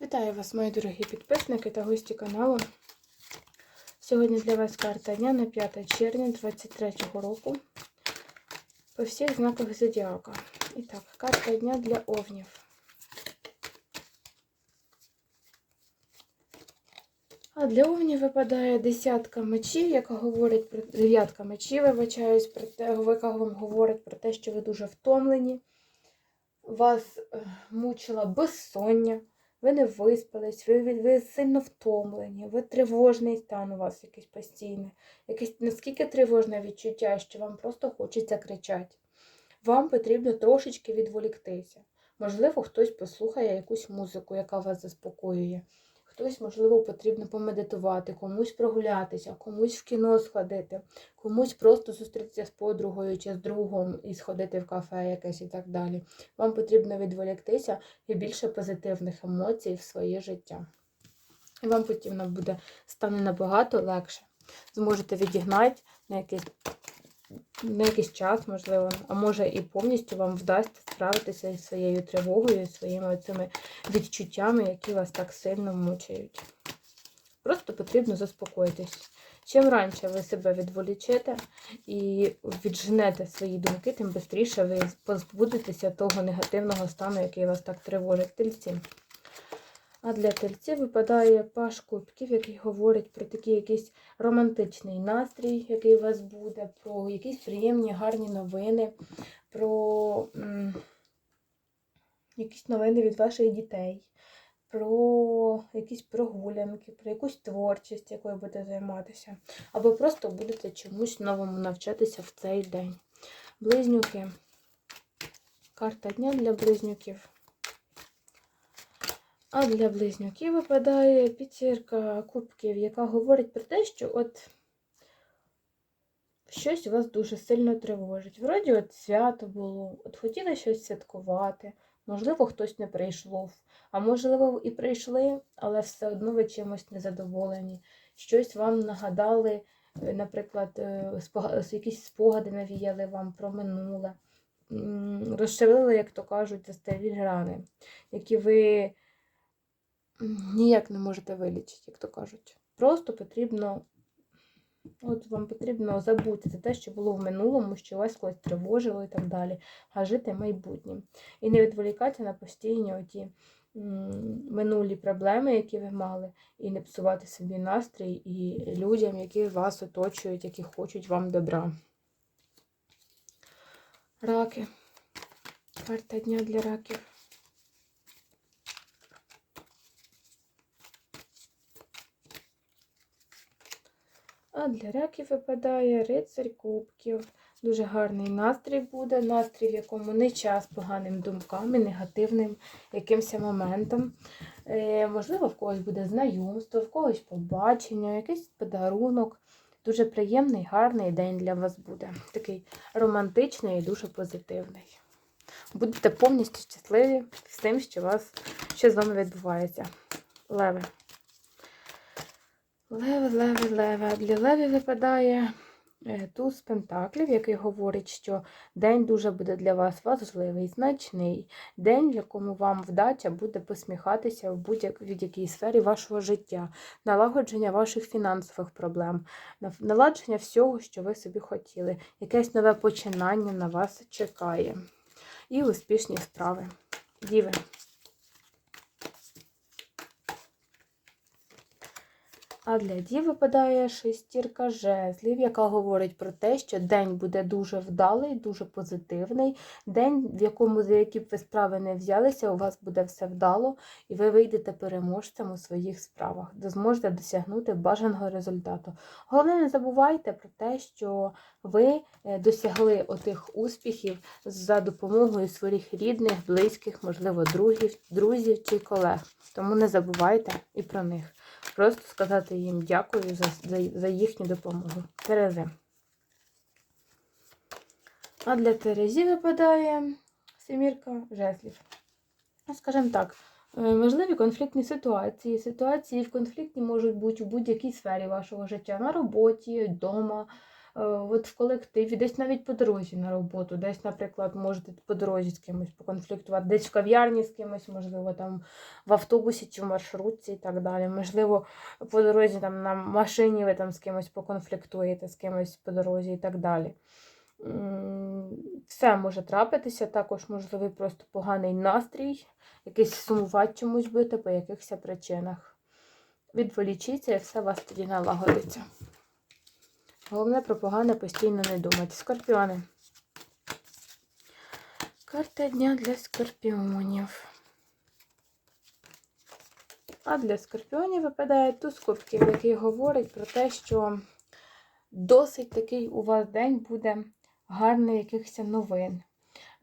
Вітаю вас, мої дорогі підписники та гості каналу. Сьогодні для вас карта дня на 5 червня 2023 року по всіх знаках зодіака. І так, карта дня для овнів. А для овнів випадає десятка мечів, яка говорить про дев'ятка мечів, вибачаюсь, про те, яка вам говорить про те, що ви дуже втомлені. Вас е, мучила безсоння. Ви не виспались, ви, ви, сильно втомлені, ви тривожний стан у вас якийсь постійний, якесь наскільки тривожне відчуття, що вам просто хочеться кричати. Вам потрібно трошечки відволіктися. Можливо, хтось послухає якусь музику, яка вас заспокоює. Хтось, можливо, потрібно помедитувати, комусь прогулятися, комусь в кіно сходити, комусь просто зустрітися з подругою чи з другом і сходити в кафе якесь і так далі. Вам потрібно відволіктися і більше позитивних емоцій в своє життя. І вам потрібно буде стане набагато легше. Зможете відігнати на якийсь, на якийсь час, можливо, а може і повністю вам вдасться справитися із своєю тривогою, своїми цими відчуттями, які вас так сильно мучають. Просто потрібно заспокоїтись. Чим раніше ви себе відволічете і відженете свої думки, тим швидше ви позбудетеся того негативного стану, який вас так тривожить. А для тельців випадає паш кубків, який говорить про такий якийсь романтичний настрій, який у вас буде, про якісь приємні, гарні новини, про якісь новини від ваших дітей, про якісь прогулянки, про якусь творчість, якою будете займатися, або просто будете чомусь новому навчатися в цей день. Близнюки. Карта дня для близнюків. А для близнюків випадає п'ятірка кубків, яка говорить про те, що от щось вас дуже сильно тривожить. Вроді от свято було, от хотіли щось святкувати, можливо, хтось не прийшов, а можливо, і прийшли, але все одно ви чимось незадоволені. Щось вам нагадали, е, наприклад, е, якісь спогади навіяли вам про минуле. Розширили, як то кажуть, застарілі рани, які ви ніяк не можете вилічити, як то кажуть. Просто потрібно, от вам потрібно забути за те, що було в минулому, що вас колись тривожило і так далі, а жити майбутнім. І не відволікатися на постійні оті минулі проблеми, які ви мали, і не псувати собі настрій і людям, які вас оточують, які хочуть вам добра. Раки. Карта дня для раків. А для раків випадає рицарь кубків. Дуже гарний настрій буде, настрій, в якому не час поганим думкам і негативним якимось моментом. Е, можливо, в когось буде знайомство, в когось побачення, якийсь подарунок. Дуже приємний, гарний день для вас буде. Такий романтичний і дуже позитивний. Будете повністю щасливі з тим, що, вас, що з вами відбувається. Леви. Леви, леви, леви. Для леві випадає е, туз пентаклів, який говорить, що день дуже буде для вас важливий, значний. День, в якому вам вдача буде посміхатися в будь-якій сфері вашого життя, налагодження ваших фінансових проблем, наладження всього, що ви собі хотіли. Якесь нове починання на вас чекає. І успішні справи. Діви. А для дів випадає шестірка жезлів, яка говорить про те, що день буде дуже вдалий, дуже позитивний. День, в якому за які б ви справи не взялися, у вас буде все вдало, і ви вийдете переможцем у своїх справах, де зможете досягнути бажаного результату. Головне, не забувайте про те, що ви е, досягли отих успіхів за допомогою своїх рідних, близьких, можливо, друзів, друзів чи колег. Тому не забувайте і про них. Просто сказати їм дякую за, за, за їхню допомогу. Терези. А для Терезі випадає семірка жезлів. Ну, Скажімо так, е, можливі конфліктні ситуації. Ситуації в конфлікті можуть бути у будь-якій сфері вашого життя, на роботі, вдома, от в колективі, десь навіть по дорозі на роботу, десь, наприклад, можете по дорозі з кимось поконфліктувати, десь в кав'ярні з кимось, можливо, там в автобусі чи в маршрутці і так далі. Можливо, по дорозі там на машині ви там з кимось поконфліктуєте, з кимось по дорозі і так далі. Все може трапитися, також можливий просто поганий настрій, якийсь сумувати чомусь будете по якихось причинах. Відволічіться і все у вас тоді налагодиться. Головне про погане постійно не думати. Скорпіони. Карта дня для скорпіонів. А для скорпіонів випадає туз кубків, який говорить про те, що досить такий у вас день буде гарний якихось новин.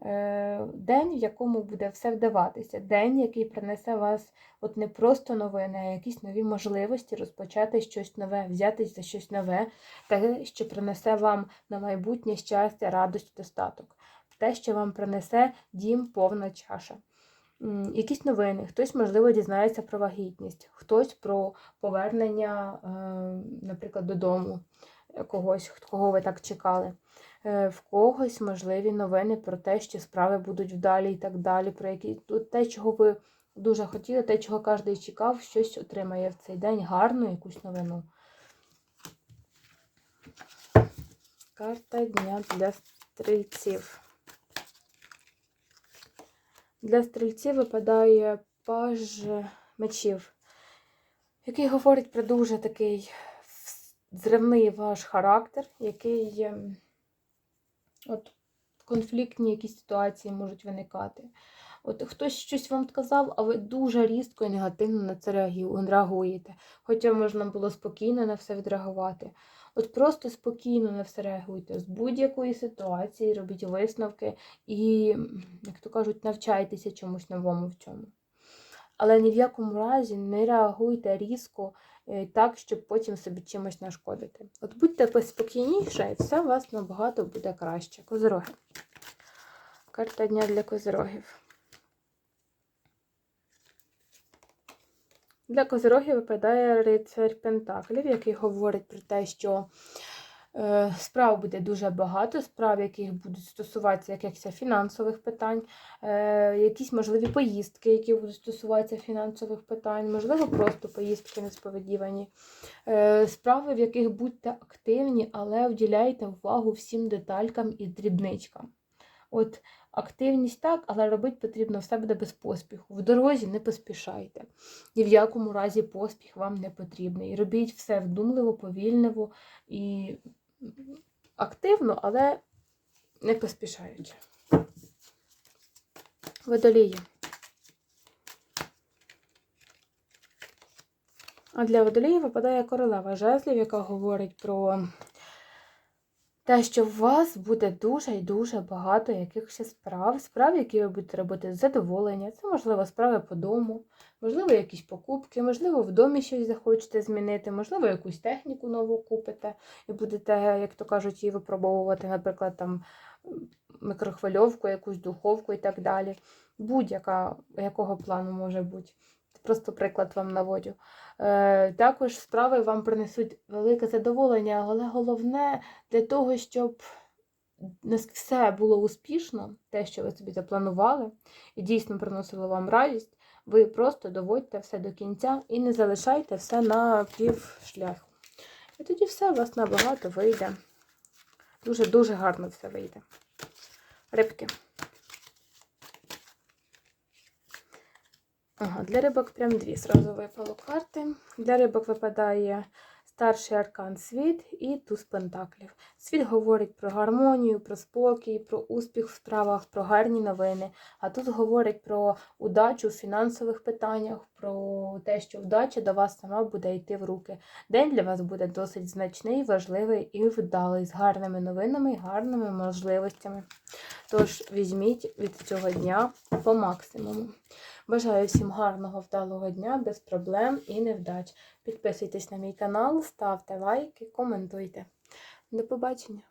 Е, День, в якому буде все вдаватися. День, який принесе вас от не просто новини, а якісь нові можливості розпочати щось нове, взятись за щось нове, те, що принесе вам на майбутнє щастя, радість, достаток. Те, що вам принесе дім повна чаша. Якісь новини, хтось, можливо, дізнається про вагітність, хтось про повернення, е, наприклад, додому когось, кого ви так чекали. Е, В когось можливі новини про те, що справи будуть вдалі і так далі, про які тут те, чого ви дуже хотіли, те, чого кожен чекав, щось отримає в цей день гарну якусь новину. Карта дня для стрільців. Для стрільців випадає паж мечів, який говорить про дуже такий зривний ваш характер, який ем, от конфліктні якісь ситуації можуть виникати. От хтось щось вам сказав, а ви дуже різко і негативно на це реагуєте. Хоча можна було спокійно на все відреагувати. От просто спокійно на все реагуйте. З будь-якої ситуації робіть висновки і, як то кажуть, навчайтеся чомусь новому в цьому. Але ні в якому разі не реагуйте різко так, щоб потім собі чимось нашкодити. От будьте спокійніше, і все у вас набагато буде краще. Козороги. Карта дня для козорогів. Для козорогів випадає рицарь Пентаклів, який говорить про те, що е, справ буде дуже багато, справ, яких будуть стосуватися якихось фінансових питань, е, якісь можливі поїздки, які будуть стосуватися фінансових питань, можливо, просто поїздки несподівані. Е, справи, в яких будьте активні, але вділяйте увагу всім деталькам і дрібничкам. От активність так, але робити потрібно все буде без поспіху. В дорозі не поспішайте. Ні в якому разі поспіх вам не потрібний. Робіть все вдумливо, повільниво і активно, але не поспішаючи. Водолії. А для водолії випадає королева жезлів, яка говорить про те, що у вас буде дуже і дуже багато якихось справ, справ, які ви будете робити з задоволення. Це, можливо, справи по дому, можливо, якісь покупки, можливо, в домі щось захочете змінити, можливо, якусь техніку нову купите і будете, як то кажуть, її випробовувати, наприклад, там микрохвильовку, якусь духовку і так далі. Будь-яка якого плану може бути. Просто приклад вам наводю. Е, також справи вам принесуть велике задоволення, але головне для того, щоб все було успішно, те, що ви собі запланували, і дійсно приносило вам радість, ви просто доводьте все до кінця і не залишайте все на пів шляху. І тоді все у вас набагато вийде. Дуже-дуже гарно все вийде. Рибки. Ага, для рибок прям дві зразу випало карти. Для рибок випадає старший аркан світ і туз пентаклів. Світ говорить про гармонію, про спокій, про успіх в справах, про гарні новини. А тут говорить про удачу в фінансових питаннях, про те, що вдача до вас сама буде йти в руки. День для вас буде досить значний, важливий і вдалий, з гарними новинами гарними можливостями. Тож візьміть від цього дня по максимуму. Бажаю всім гарного, вдалого дня, без проблем і невдач. Підписуйтесь на мій канал, ставте лайки, коментуйте. До побачення!